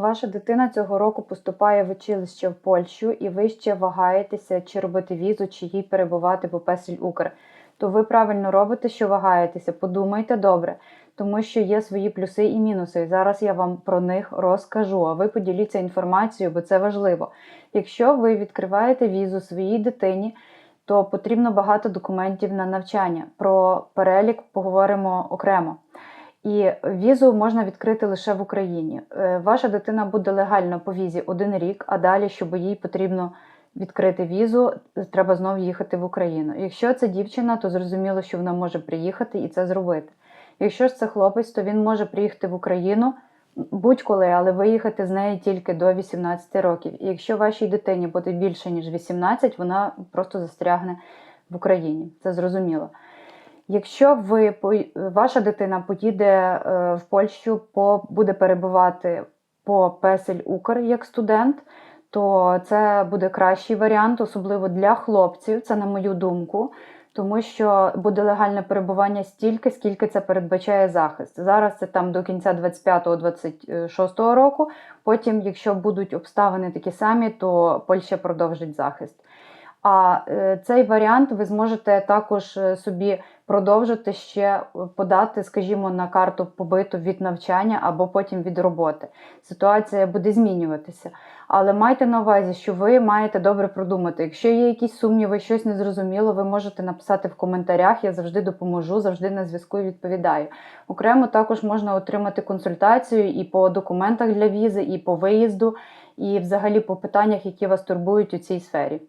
Ваша дитина цього року поступає в училище в Польщу, і ви ще вагаєтеся, чи робити візу, чи їй перебувати по Песель Укр. То ви правильно робите, що вагаєтеся. Подумайте добре, тому що є свої плюси і мінуси. Зараз я вам про них розкажу. А ви поділіться інформацією, бо це важливо. Якщо ви відкриваєте візу своїй дитині, то потрібно багато документів на навчання. Про перелік поговоримо окремо. І візу можна відкрити лише в Україні. Е, Ваша дитина буде легально по візі один рік, а далі, щоб їй потрібно відкрити візу, треба знову їхати в Україну. Якщо це дівчина, то зрозуміло, що вона може приїхати і це зробити. Якщо ж це хлопець, то він може приїхати в Україну будь-коли, але виїхати з неї тільки до 18 років. І якщо вашій дитині буде більше ніж 18, вона просто застрягне в Україні. Це зрозуміло. Якщо ви ваша дитина поїде е, в Польщу, по буде перебувати по Песель Укр як студент, то це буде кращий варіант, особливо для хлопців. Це на мою думку, тому що буде легальне перебування стільки, скільки це передбачає захист. Зараз це там до кінця 25-26 року. Потім, якщо будуть обставини такі самі, то Польща продовжить захист. А е, цей варіант ви зможете також е, собі продовжити ще е, подати, скажімо, на карту побиту від навчання або потім від роботи. Ситуація буде змінюватися. Але майте на увазі, що ви маєте добре продумати. Якщо є якісь сумніви, щось незрозуміло, ви можете написати в коментарях. Я завжди допоможу, завжди на зв'язку і відповідаю. Окремо також можна отримати консультацію і по документах для візи, і по виїзду, і взагалі по питаннях, які вас турбують у цій сфері.